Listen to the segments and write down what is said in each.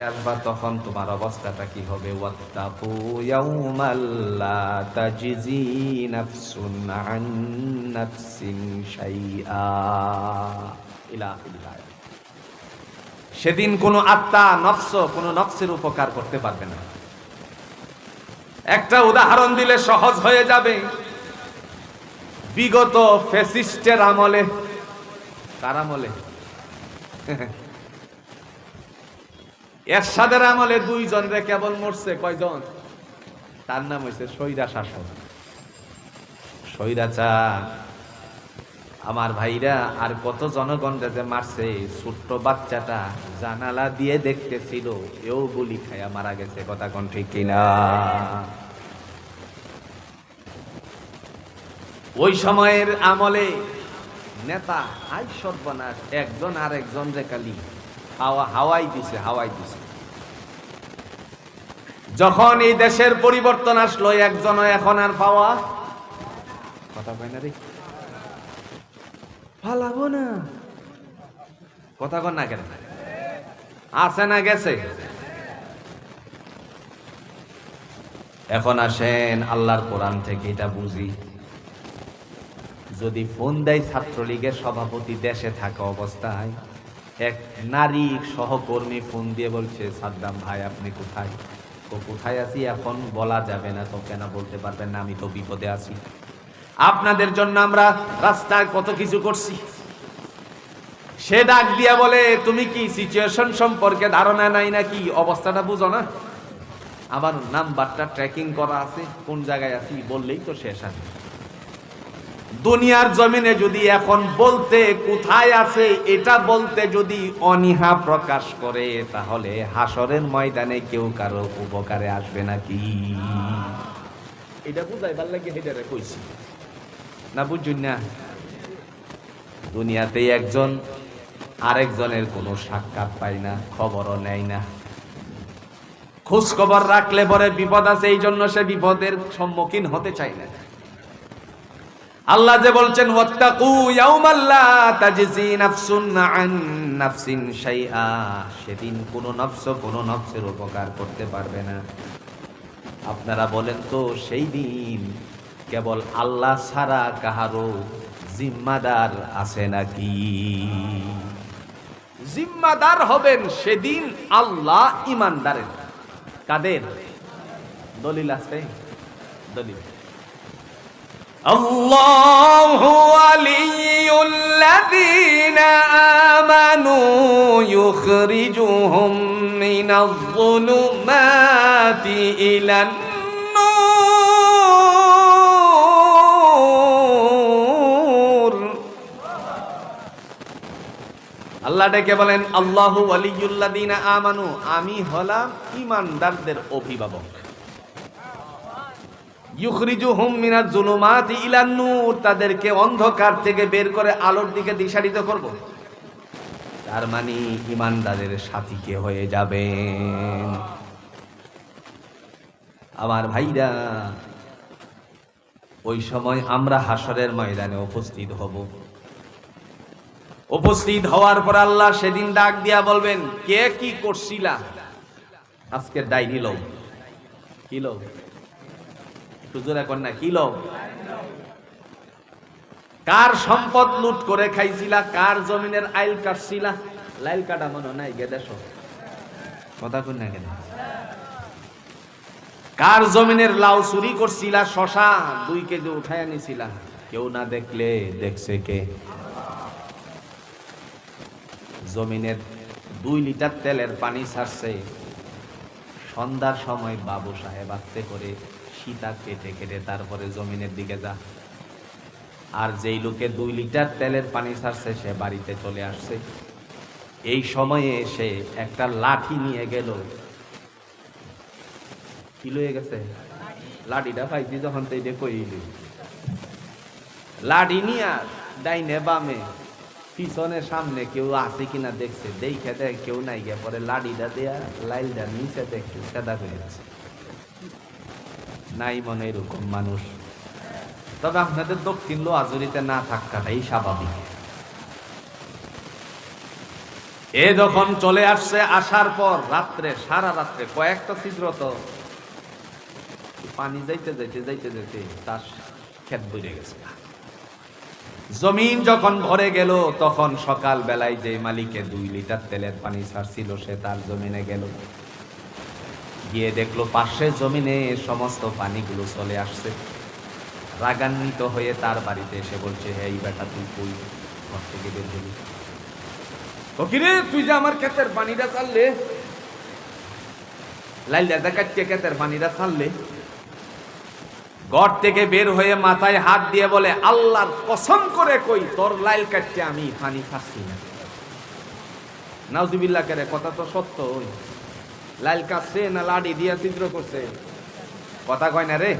আসবা তখন তোমার অবস্থাটা কি হবে। সেদিন কোনো আত্মা, নফস, কোনো নফসের উপকার করতে পারবে না। একটা উদাহরণ দিলে সহজ হয়ে যাবে। বিগত ফেসিস্টের আমলে, কার আমলে? এরশাদের আমলে দুইজন রে কেবল মরছে, কয়জন? তার নাম হয়েছে সৈরা শাসক। সৈরাচার আমার ভাইরা আর কত জনগণ যে মারছে, ছোট্ট বাচ্চাটা জানালা দিয়ে দেখতেছিল, এও গুলি খায়া মারা গেছে, কথা কোন ঠিক কিনা? ওই সময়ের আমলে নেতা আই সর্বনাশ একজন আর একজন রে খালি হাওয়া, হাওয়াই দিছে হাওয়াই দিছে। যখন এই দেশের পরিবর্তন আসলো একজন এখন আর পাওয়া কথা কয় না রে? ফালাবো না। কথা কন না কেন? আছে না গেছে? এখন আসেন আল্লাহর কোরআন থেকে এটা বুঝি। যদি ফোন দেয় ছাত্রলীগের সভাপতি দেশে থাকা অবস্থায় এক নারী সহকর্মী ফোন দিয়ে বলছে, সাদ্দাম ভাই, আপনি কোথায়? তো কোথায় আছি এখন বলা যাবে না তো, কেন বলতে পারবেন না, আমি তো বিপদে আছি। আপনাদের জন্য আমরা রাস্তায় কত কিছু করছি? সে ডাক দিয়া বলে, তুমি কি সিচুয়েশন সম্পর্কে ধারণা নাই নাকি? অবস্থাটা বুঝো না। আমার নাম্বারটা ট্র্যাকিং করা আছে, কোন জায়গায় আছি বললেই তো শেষ আছে দুনিয়ার জমিনে যদি এখন বলতে কোথায় আছে এটা বলতে যদি অনীহা প্রকাশ করে তাহলে হাসরের ময়দানে কেউ কারও উপকারে আসবে নাকি? এটা বুঝাইবার লাগে হেডারে কইছি। না বুঝুন না। দুনিয়াতে একজন আরেকজনের কোনো সাক্ষাৎ পায় না খবরও নেয় না। খোঁজ খবর রাখলে পরে বিপদ আছে এই জন্য সে বিপদের সম্মুখীন হতে চায় না। আল্লাহ যে বলছেন নাফসুন আন সেদিন কোনো নফস কোনো নফসের উপকার করতে পারবে না। আপনারা বলেন তো, সেই দিন কেবল আল্লাহ ছাড়া কাহারও জিম্মাদার আছে নাকি? জিম্মাদার হবেন সেদিন আল্লাহ ইমানদারের। কাদের? দলিল আছে? দলিল। الله ولي الذين آمنوا يخرجهم من الظلمات إلى النور আল্লাহ ডেকে বলেন আল্লাহু ওয়ালিয়ুল্লাযীনা আমানু আমি হলাম ঈমানদারদের অভিভাবক ইউখরিজুহুম মিনাজ জুলুমাতি ইলান তাদেরকে অন্ধকার থেকে বের করে আলোর দিকে দিশারিত করব। তার মানে ইমানদারের সাথীকে হয়ে যাবেন? আমার ভাইরা, ওই সময় আমরা হাসরের ময়দানে উপস্থিত হব। উপস্থিত হওয়ার পর আল্লাহ সেদিন ডাক দিয়া বলবেন, কে কি করছিলা? আজকের ডাইনি লোক। কি লোক হুজুর এখন না, কি লোক কার সম্পদ লুট করে খাইছিলা, কার জমিনের আইল কাটছিলা? লাইল কাটা মনে নাই গে দেশ কথা কই না কেন? কার জমিনের লাউ চুরি করছিলা শশা দুই কেজি উঠায় আনিছিলা? কেউ না দেখলে দেখছে কে? জমিনের দুই লিটার তেলের পানি ছাড়ছে। সন্ধ্যার সময় বাবু সাহেব আস্তে করে সীতা কেটে কেটে তারপরে জমিনের দিকে যা। আর যেই লোকে দুই লিটার তেলের পানি ছাড়ছে, সে বাড়িতে চলে আসছে। এই সময়ে এসে একটা লাঠি নিয়ে গেল। কি লয়ে গেছে? লাঠিটা পাইছি যখন তো এটা লাঠি নিয়ে ডাইনে বামে, পিছনে সামনে কেউ আছে কিনা দেখছে। দেখে দেখ কেউ নাই গিয়ে, পরে লাঠিটা দেয়া, লাইলটা নিচে দেখছে সেদা করে নাই মনে এরকম মানুষ। তবে আপনাদের দক্ষিণ লোহাজুরিতে না থাকাটাই স্বাভাবিক। এ যখন চলে আসছে আসার পর রাত্রে, সারা রাত্রে কয়েকটা ছিদ্র পানি যাইতে যাইতে যাইতে যাইতে তার ক্ষেত বুঝে গেছে। জমিন যখন ভরে গেল, তখন সকাল বেলায় যে মালিকে দুই লিটার তেলের পানি ছাড়ছিল, সে তার জমিনে গেল। গিয়ে দেখল পাশের জমিনে সমস্ত পানিগুলো চলে আসছে। রাগান্বিত হয়ে তার বাড়িতে এসে বলছে, হে এই বেটা, তুই কই? ঘর থেকে বের হলি কিরে তুই যে আমার ক্ষেতের পানিটা চাললে ক্ষেতের পানিটা ঘর থেকে বের হয়ে মাথায় হাত দিয়ে বলে, আল্লাহর কসম করে কই, তোর লাইল কাটতে আমি পানি খাচ্ছি না। নাউজুবিল্লাহ কথা তো সত্য ওই লাইল কাটছে না লাডি দিয়া ছিদ্র করছে? কথা কয় না রে।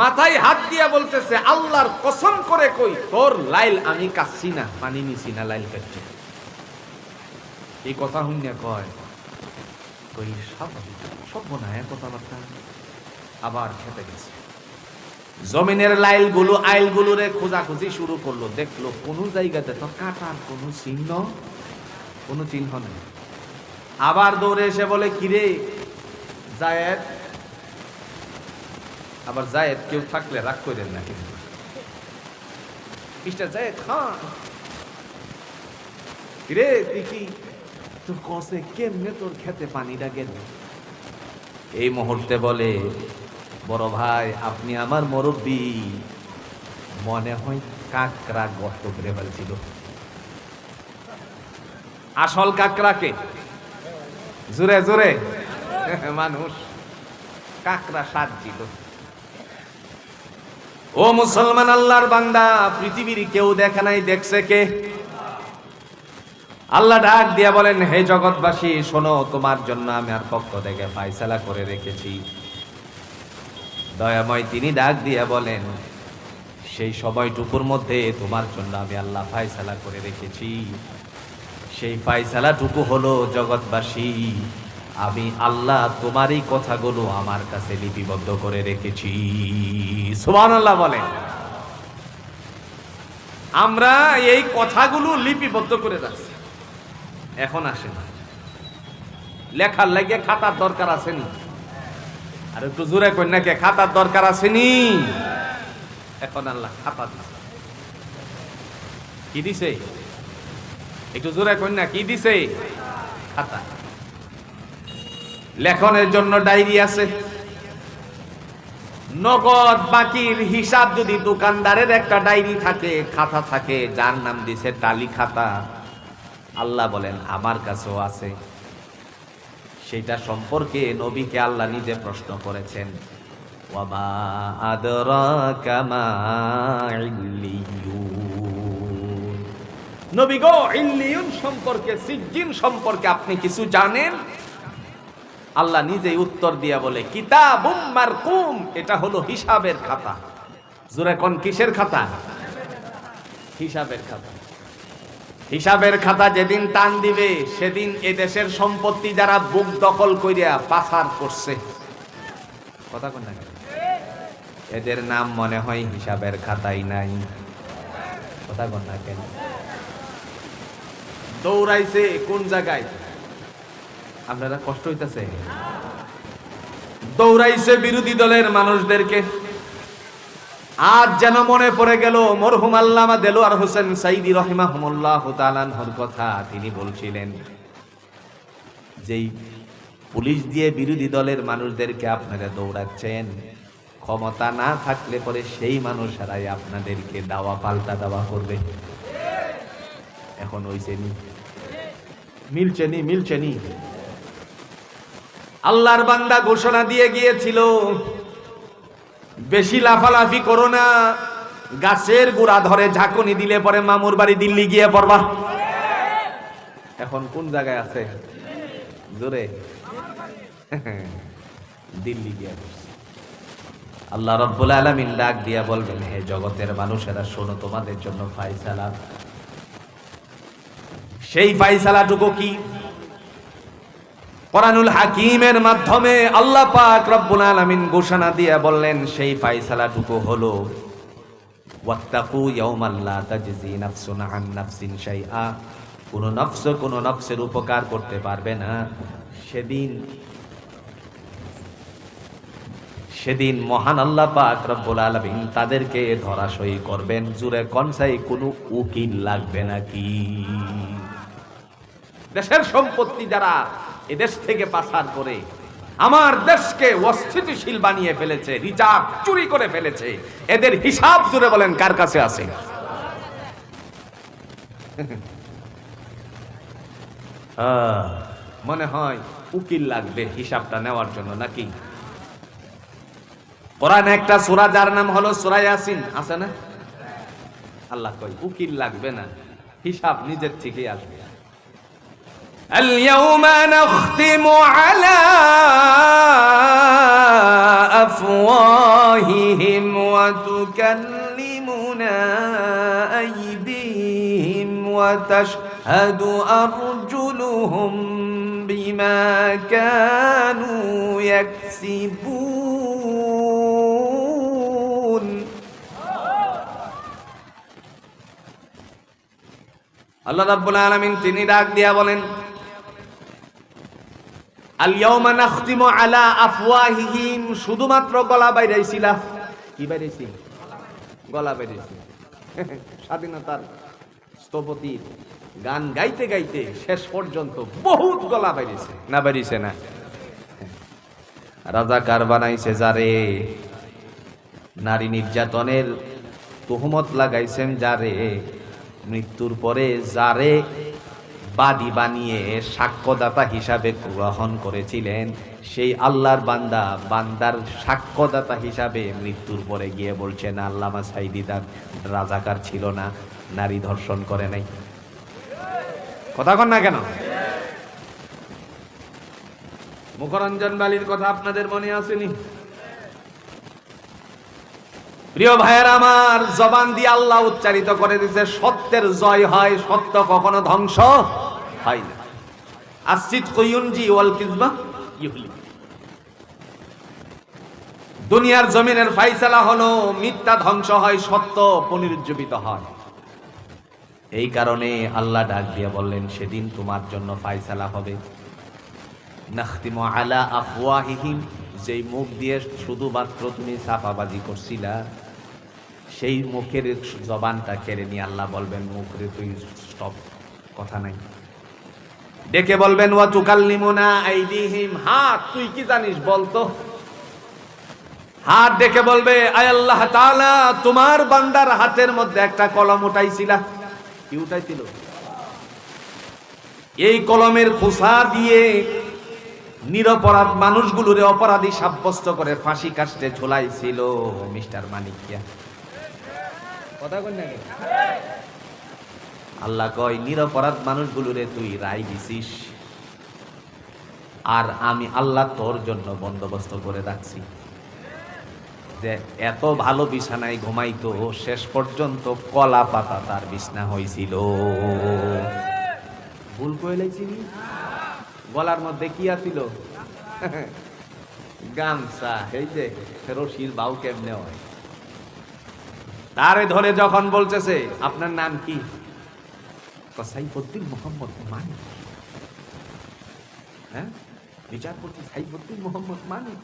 মাথায় হাত দিয়া বলতেছে, আল্লাহর কসম করে কই, তোর লাইল আমি কাচ্ছি না, পানি নিছি না লাইল কাটছে এই কথা শুনে কয়, কই সভ্য না হ্যাঁ কথাবার্তা। আবার খেতে গেছে। জমিনের লাইলগুলো আইল গুলোরে খোঁজাখুঁজি শুরু করল, দেখল কোন জায়গাতে তো কাটার কোন চিহ্ন কোন চিহ্ন নেই। আবার দৌড়ে এসে বলে, কিরে? জায়েদ, আবার জায়েদ কেউ থাকলে রাগ করেন না কিন্তু। মিস্টার তুই কি? তোর কসে কেমনে তোর খেতে পানিটা গেল? এই মুহূর্তে বলে, বড় ভাই, আপনি আমার মুরব্বী। মনে হয় কাকরা গর্ত করে আসল কাকরাকে জোরে জোরে। মানুষ কাকরা সাজছিল ও মুসলমান আল্লাহর বান্দা, পৃথিবীর কেউ দেখে নাই, দেখছে কে? আল্লাহ ডাক দিয়া বলেন, হে জগৎবাসী, শোনো, তোমার জন্য আমি আর পক্ষ থেকে ফাইসালা করে রেখেছি। দয়াময় তিনি ডাক দিয়া বলেন, সেই সময়টুকুর মধ্যে তোমার জন্য আমি আল্লাহ ফাইসালা করে রেখেছি। সেই ফাইসালাটুকু হলো জগৎবাসী। আমি আল্লাহ তোমার এই কথাগুলো আমার কাছে লিপিবদ্ধ করে রেখেছি। সুমান আল্লাহ বলেন। আমরা এই কথাগুলো লিপিবদ্ধ করে রাখছি। এখন আসে না লেখার লাগে খাতার দরকার আসেনি। আর একটু জোরে কন্যাকে খাতার দরকার আসেনি? এখন আল্লাহ খাতা দিছে। কি দিছে? একটু জোরে কন্যা কি দিছে? খাতা। লেখনের জন্য ডায়েরি আছে। নগদ বাকির হিসাব যদি দোকানদারের একটা ডায়েরি থাকে, খাতা থাকে, যার নাম দিছে টালি খাতা। আল্লাহ বলেন, আমার কাছেও আছে। সেটা সম্পর্কে নবীকে আল্লাহ নিজে প্রশ্ন করেছেন। ওয়ামা আদরাকা কামা। নবী গো ইল্লিয়ুন সম্পর্কে, সিজ্জিন সম্পর্কে আপনি কিছু জানেন? আল্লাহ নিজেই উত্তর দিয়া বলে, কিতাবুম মারকুম, এটা হলো হিসাবের খাতা। জোরে কিসের খাতা? হিসাবের খাতা। হিসাবের খাতা যেদিন টান দিবে, সেদিন এ দেশের সম্পত্তি যারা বুক দখল কইরা পাচার করছে। কথা কোন এদের নাম মনে হয় হিসাবের খাতাই নাই। কথা কোন কেন? দৌড়াইছে কোন জায়গায়? আপনারা কষ্ট হইতাছে। দৌড়াইছে বিরোধী দলের মানুষদেরকে। আজ যেন মনে পড়ে গেল, মরহুম আল্লামা দেলোয়ার হোসেন সাইদি রহিমাহুমুল্লাহ তালানহর কথা তিনি বলছিলেন। যেই পুলিশ দিয়ে বিরোধী দলের মানুষদেরকে আপনারা দৌড়াচ্ছেন, ক্ষমতা না থাকলে পরে সেই মানুষেরাই আপনাদেরকে দাওয়া পাল্টা দাওয়া করবে। এখন ওইছেনি মিলছেনি মিলছেনি আল্লাহর বান্দা ঘোষণা দিয়ে গিয়েছিল, বেশি লাফালাফি করো না, গাছের গোড়া ধরে ঝাঁকুনি দিলে পরে মামুর বাড়ি দিল্লি গিয়ে পড়বা। এখন কোন জায়গায় আছে? জোরে। দিল্লি গিয়ে। আল্লাহ রব্বুল আলামিন ডাক দিয়া বলবেন, হে জগতের মানুষেরা, শোনো তোমাদের জন্য ফাইসালা সেই ফাইসালাটুকু কি? কোরআনুল হাকিমের মাধ্যমে আল্লাহ পাক রব্বুল আলামিন ঘোষণা দিয়ে বললেন, সেই ফাইসালাটুকু হলো, ওয়াত্তাকু ইয়াউমাল লা তাজজি নাফসুন আন নাফসিন শাইআ। কোনো নফস কোনো নফসের উপকার করতে পারবে না। সেদিন সেদিন মহান আল্লাহ পাক রব্বুল আলামিন তাদেরকে ধরাশয়ী করবেন। জুরে কনসাই কোনো উকিল লাগবে নাকি? দেশের সম্পত্তি যারা এদেশ থেকে পাচার করে, আমার দেশকে অস্থিতিশীল বানিয়ে ফেলেছে রিজার্ভ চুরি করে ফেলেছে। এদের হিসাব জুড়ে বলেন, কার কাছে আছে? মনে হয় উকিল লাগবে হিসাবটা নেওয়ার জন্য, নাকি? কোরআন একটা সূরা, যার নাম হলো সূরা ইয়াসিন, আছে না? আল্লাহ কই উকিল লাগবে না, হিসাব নিজের থেকেই আসবে। اليوم نختم على أفواههم وتكلمنا أيديهم وتشهد أرجلهم بما كانوا يكسبون আল্লাহ রাব্বুল আলামিন তিনি ডাক দিয়া বলেন আল ইয়াউমা নাখতিমু আলা আফওয়াহিহিম, শুধুমাত্র গলা বাইরাইছিলা। কি বাইরাইছি? গলা বাইরাইছি। স্বাধীনতার স্থপতির গান গাইতে গাইতে শেষ পর্যন্ত বহুত গলা বাইরেছে না বাইরেছে না। রাজাকার বানাইছে যারে, নারী নির্যাতনের তুহমত লাগাইছেন যারে, মৃত্যুর পরে যারে বাদী বানিয়ে সাক্ষ্যদাতা হিসাবে গ্রহণ করেছিলেন। সেই আল্লাহর বান্দা, বান্দার সাক্ষ্যদাতা হিসাবে মৃত্যুর পরে গিয়ে বলছেন, আল্লামা সাইদি তার রাজাকার ছিল না, নারী ধর্ষণ করে নাই। কথা কন না কেন? মুখরঞ্জন বালির কথা আপনাদের মনে আসেনি? প্রিয় ভাইয়ের, আমার জবান দিয়ে আল্লাহ উচ্চারিত করে দিছে সত্যের জয় হয়, সত্য কখনো ধ্বংস হয় না। আসিদ কইউনজি ওয়াল কিজবা ইউহলি। দুনিয়ার জমিনের ফাইসালা হলো, মিথ্যা ধ্বংস হয়, সত্য পুনরুজ্জীবিত হয়। এই কারণে আল্লাহ ডাক দিয়ে বললেন, সেদিন তোমার জন্য ফাইসালা হবে। নাখতিমু আলা আফওয়াহিহিম, যেই মুখ দিয়ে শুধুমাত্র তুমি সাফাবাজি করছিলা সেই মুখের জবানটা কেড়ে নিয়ে আল্লাহ বলবেন মুখরে তুই স্টপ কথা নাই। ডেকে বলবেন, ওয়া তুকাল্লিমুনা আইদিহিম। হাত, তুই কি জানিস বলতো? হাত ডেকে বলবে, আয় আল্লাহ তাআলা, তোমার বান্দার হাতের মধ্যে একটা কলম উঠাইছিলা। কি উঠাইছিল? এই কলমের খোসা দিয়ে নিরপরাধ মানুষগুলোরে অপরাধী সাব্যস্ত করে ফাঁসি কাস্টে ঝোলাইছিল, মিস্টার মানিকিয়া আল্লাহ কয়, নিরপরাধ মানুষগুলোরে তুই রায় দিছিস। আর আমি আল্লাহ তোর জন্য বন্দোবস্ত করে রাখছি। যে এত ভালো বিছানায় ঘুমাইতো, শেষ পর্যন্ত কলা পাতা তার বিছনা হয়েছিল ভুল করে লাইছিলি গলার মধ্যে কি আছিল? গামছা, এই যে রশির বাউ কেমনে হয়? তারে ধরে যখন বলতেছে, আপনার নাম কি? সাইফুদ্দিন মোহাম্মদ মানিক। হ্যাঁ? বিচারপতি সাইফুদ্দিন মোহাম্মদ মানিক।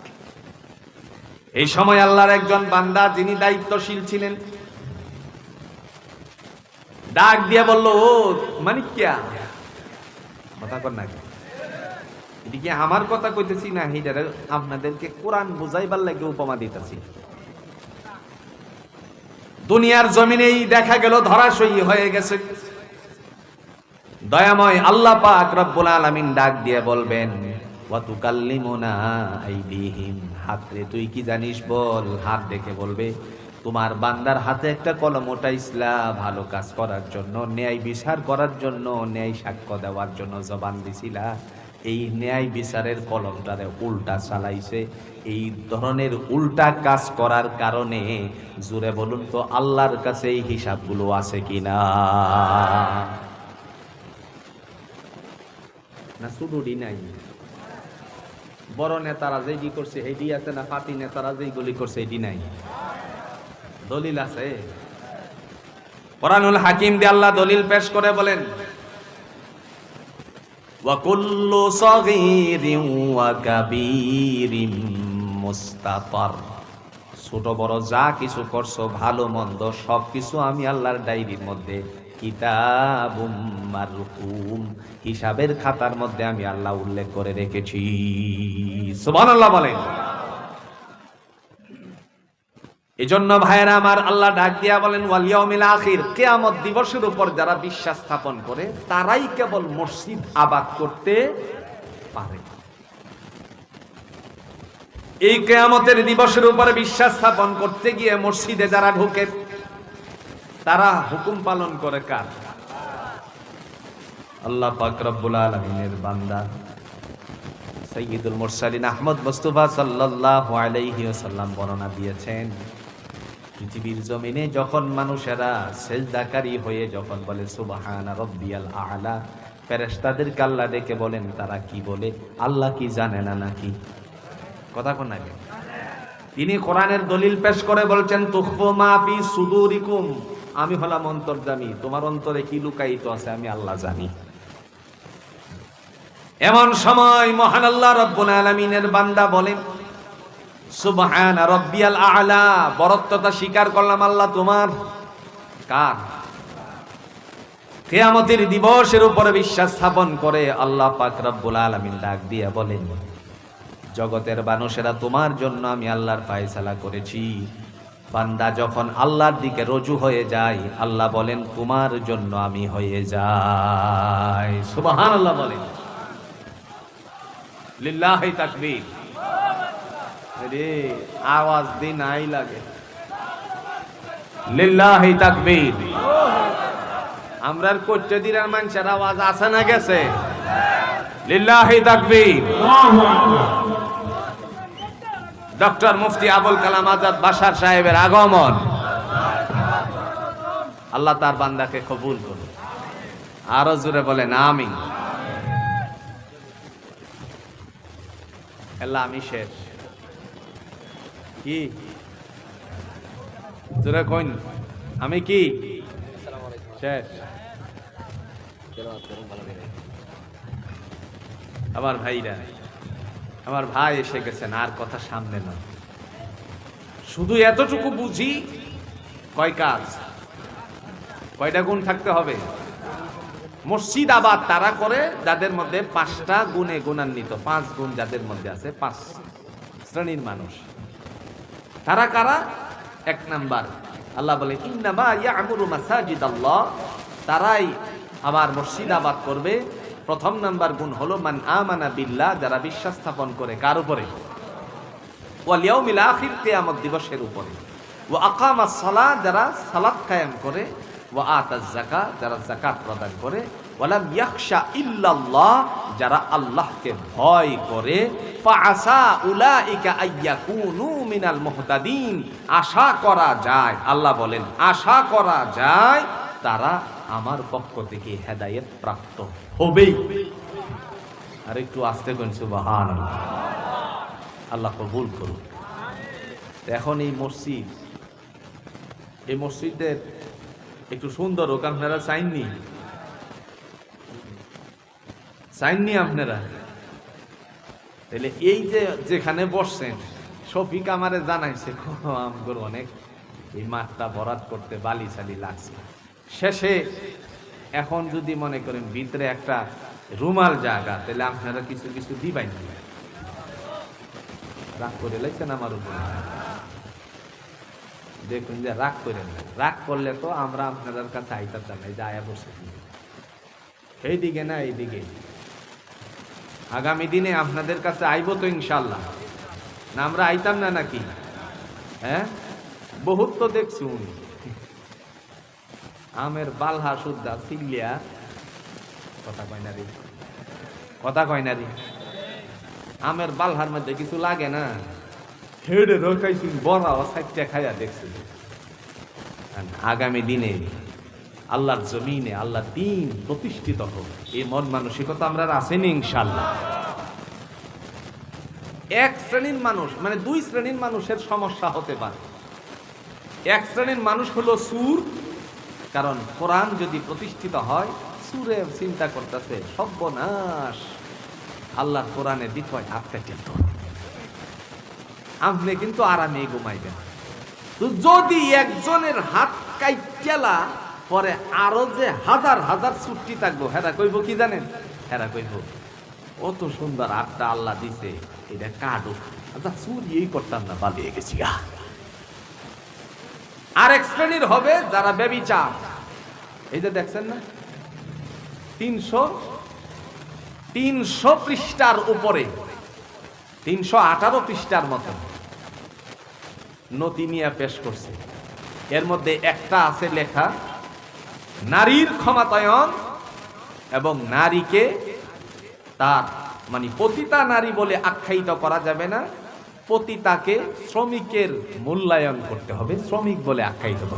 এই সময় আল্লাহর একজন বান্দা, যিনি দায়িত্বশীল ছিলেন, ডাক দিয়ে বলল, ও মানিক কিয়া? কথা কর না এদিকে আমার কথা কইতেছি না হিটারে আপনাদেরকে কোরআন বুঝাইবার লাগে উপমা দিতেছি। দুনিয়ার জমিনেই দেখা গেল ধরাশয়ী হয়ে গেছে। দয়াময় আল্লাহ পাক রব্বুল আলামিন ডাক দিয়ে বলবেন, ওয়াতুকাল্লিমুনা আইদিহিম। হাত রে, তুই কি জানিস বল? হাত দেখে বলবে, তোমার বান্দার হাতে একটা কলম ওটাইছিলা ভালো কাজ করার জন্য, ন্যায় বিচার করার জন্য, ন্যায় সাক্ষ্য দেওয়ার জন্য জবান দিছিলা। এই ন্যায় বিচারের কলমটারে উল্টা চালাইছে। এই ধরনের উল্টা কাজ করার কারণে জুড়ে বলুন তো আল্লাহর কাছে এই হিসাবগুলো আছে কিনা? না শুধুই নাই বড় নেতারা যেই করছে হেডি আছে না পাতি নেতারা যেইগুলি করছে এটি নাই দলিল আছে? কোরআনুল হাকিম দিয়ে আল্লাহ দলিল পেশ করে বলেন وكل صغير وكبير مستطر ছোট বড় যা কিছু করছো ভালো মন্দ সব কিছু আমি আল্লাহর ডায়েরির মধ্যে কিতাবুম মারকুম হিসাবের খাতার মধ্যে আমি আল্লাহ উল্লেখ করে রেখেছি সুবহানাল্লাহ বলেন এজন্য ভাইয়েরা আমার আল্লাহ ডাক দিয়া বলেন ওয়ালিয়াউমিল আখির। কেয়ামত দিবসের উপর যারা বিশ্বাস স্থাপন করে, তারাই কেবল মসজিদ আবাদ করতে পারে। এই কেয়ামতের দিবসের উপরে বিশ্বাস স্থাপন করতে গিয়ে মসজিদে যারা ঢুকে, তারা হুকুম পালন করে কার? আল্লাহ পাক আলামিনের বান্দা। সৈয়দুল মুরসালিন আহমদ মুস্তফা সাল্লাল্লাহু আলাইহি ওয়াসাল্লাম বর্ণনা দিয়েছেন পৃথিবীর জমিনে যখন মানুষেরা সেজদাকারী হয়ে যখন বলে, সুবাহান রব্বিয়াল আলা ফেরেশতাদেরকে আল্লাহ ডেকে বলেন, তারা কি বলে? আল্লাহ কি জানে না নাকি? কথা কোন আগে তিনি কোরআনের দলিল পেশ করে বলছেন, তুখফু মা ফি সুদুরিকুম আমি হলাম অন্তর্জামী তোমার অন্তরে কি লুকায়িত আছে আমি আল্লাহ জানি। এমন সময় মহান আল্লাহ রব্বুল আলামিনের বান্দা বলেন রব্বিয়াল আলা, বরত্বতা স্বীকার করলাম আল্লাহ তোমার। কার? কিয়ামতের দিবসের উপরে বিশ্বাস স্থাপন করে আল্লাহ পাক রব্বুল আলামিন ডাক বলেন, জগতের মানুষেরা তোমার জন্য আমি আল্লাহর ফায়সালা করেছি। বান্দা যখন আল্লাহর দিকে রজু হয়ে যায়, আল্লাহ বলেন, তোমার জন্য আমি হয়ে যাই। সুবহান আল্লাহ বলেন। লিল্লাহি তাকবীর। রে, আওয়াজ দিন আই লাগে। লিল্লাহি তাকবীর। আমরার দিনের মানুষের আওয়াজ আছে না গেছে। লিল্লাহি তাকবীর। ডক্টর মুফতি আবুল কালাম আজাদ বাসার সাহেবের আগমন। আল্লাহ তার বান্দাকে কবুল করুন। আরও জোরে বলেন, আমিন। আল্লাহ আমি শেষ। কি? জোরে কইন। আমি কি? আমার ভাইরা, আমার ভাই এসে গেছেন, আর কথা সামনে না। শুধু এতটুকু বুঝি, কয় কাজ? কয়টা গুণ থাকতে হবে? মসজিদ আবাদ তারা করে, যাদের মধ্যে পাঁচটা গুণে গুণান্বিত, পাঁচ গুণ যাদের মধ্যে আছে, পাঁচ শ্রেণির মানুষ। তারা কারা? এক নাম্বার। আল্লাহ বলে তারাই আমার মসজিদ আবাদ করবে। প্রথম নাম্বার গুণ হলো, মান আমানা বিল্লা যারা বিশ্বাস স্থাপন করে। কার উপরে? ওয়াল ইয়াউমিল আখির, কিয়ামত দিবসের উপরে। ও আকামা সালা যারা সালাত কায়াম করে। ও আতাজ জাকা যারা জাকাত প্রদান করে। ওয়ালাম ইয়াখশা ইল্লাল্লাহ, যারা আল্লাহকে ভয় করে, ফাআসা উলাইকা আইয়াকুনু মিনাল মুহতাদিন। আশা করা যায়, আল্লাহ বলেন, আশা করা যায় তারা আমার পক্ষ থেকে হেদায়েত প্রাপ্ত হবেই। আর একটু আস্তে কোন সুবহানাল্লাহ। আল্লাহ কবুল করুন এখন এই মসজিদ, এই মসজিদের একটু সুন্দর হোক আপনারা চাইননি চাইননি আপনারা? তাহলে এই যে যেখানে বসছেন, শফিক আমারে জানাইছে আমগর অনেক এই মাঠটা বরাদ করতে বালি সালি লাগছে। শেষে এখন যদি মনে করেন ভিতরে একটা রুমাল জায়গা, তাহলে আপনারা কিছু কিছু দিবাই রাগ করে লাইছেন আমার উপর? দেখুন যে রাগ করেন না রাগ করলে তো আমরা আপনাদের কাছে আইতাম না যে আয়া বসে। এই দিকে না এই দিকে আগামী দিনে আপনাদের কাছে আইব তো ইনশাল্লাহ না, আমরা আইতাম না নাকি? হ্যাঁ? বহুত তো দেখছুন আমের বালহা সুদ্ধা, সিলিয়া। কথা কয় না কথা কয় না আমের বালহার মধ্যে কিছু লাগে না। হেডে রকাইছুন বড়া সাইটটা খাইয়া দেখছি। আগামী দিনে আল্লাহর জমিনে আল্লাহ দিন প্রতিষ্ঠিত হোক। এই মন মানসিকতা আমরা আসেনি ইনশাল্লাহ এক শ্রেণির মানুষ মানে দুই শ্রেণির মানুষের সমস্যা হতে পারে। এক শ্রেণির মানুষ হলো সুর, কারণ কোরআন যদি প্রতিষ্ঠিত হয়, সুরে চিন্তা করতেছে, সর্বনাশ। আল্লাহ কোরআনে বিথয় হাত কাটিয়ে তো আপনি কিন্তু আরামে ঘুমাইবেন যদি একজনের হাত কাইটেলা পরে আরও যে হাজার হাজার ছুটি থাকব, হেরা কইব কি জানেন? হেরা কইব, অত সুন্দর আটটা আল্লাহ দিছে, এটা কাটুক আচ্ছা চুরি এই করতাম না পালিয়ে গেছি গা। আরেক শ্রেণির হবে যারা বেবিচার। এই যে দেখছেন না? তিনশো তিনশো পৃষ্ঠার উপরে, তিনশো আঠারো পৃষ্ঠার মতো নতি নিয়ে পেশ করছে। এর মধ্যে একটা আছে লেখা নারীর ক্ষমতায়ন এবং নারীকে তার মানে পতিতা নারী বলে আখ্যায়িত করা যাবে না পতিতাকে শ্রমিকের মূল্যায়ন করতে হবে, শ্রমিক বলে আখ্যায়িত।